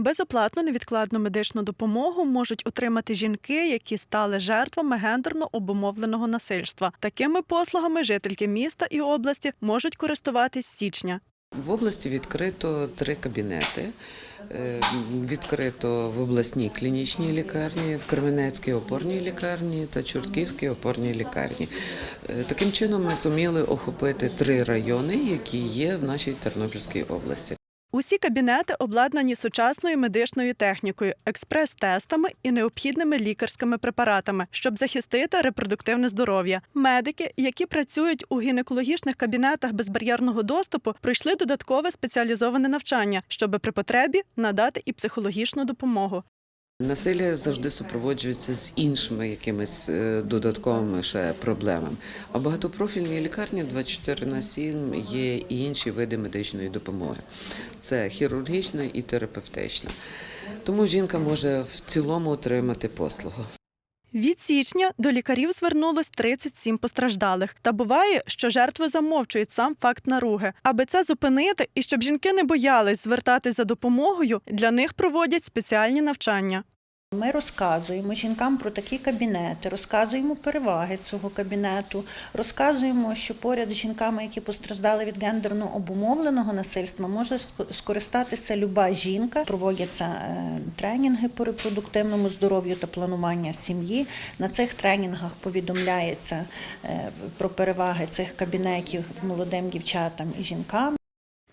Безоплатну невідкладну медичну допомогу можуть отримати жінки, які стали жертвами гендерно обумовленого насильства. Такими послугами жительки міста і області можуть користуватись січня. В області відкрито три кабінети. Е, Відкрито в обласній клінічній лікарні, в Кременецькій опорній лікарні та Чортківській опорній лікарні. Е, Таким чином ми зуміли охопити три райони, які є в нашій Тернопільській області. Усі кабінети обладнані сучасною медичною технікою, експрес-тестами і необхідними лікарськими препаратами, щоб захистити репродуктивне здоров'я. Медики, які працюють у гінекологічних кабінетах безбар'єрного доступу, пройшли додаткове спеціалізоване навчання, щоб при потребі надати і психологічну допомогу. Насилля завжди супроводжується з іншими якимись е, додатковими ще проблемами. А в багатопрофільній лікарні 24 на 7 є і інші види медичної допомоги. Це хірургічна і терапевтична. Тому жінка може в цілому отримати послугу. Від січня до лікарів звернулось 37 постраждалих. Та буває, що жертви замовчують сам факт наруги. Аби це зупинити і щоб жінки не боялись звертатись за допомогою, для них проводять спеціальні навчання. Ми розказуємо жінкам про такі кабінети, розказуємо переваги цього кабінету, розказуємо, що поряд з жінками, які постраждали від гендерно обумовленого насильства, може ск- скористатися люба жінка. Проводяться е, тренінги по репродуктивному здоров'ю та планування сім'ї. На цих тренінгах повідомляється е, про переваги цих кабінетів молодим дівчатам і жінкам.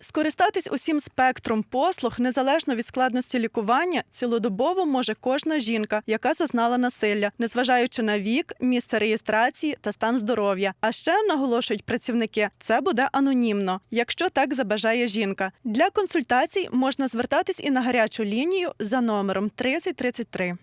Скористатись усім спектром послуг незалежно від складності лікування цілодобово може кожна жінка, яка зазнала насилля, незважаючи на вік, місце реєстрації та стан здоров'я. А ще наголошують працівники, це буде анонімно, якщо так забажає жінка. Для консультацій можна звертатись і на гарячу лінію за номером 3033.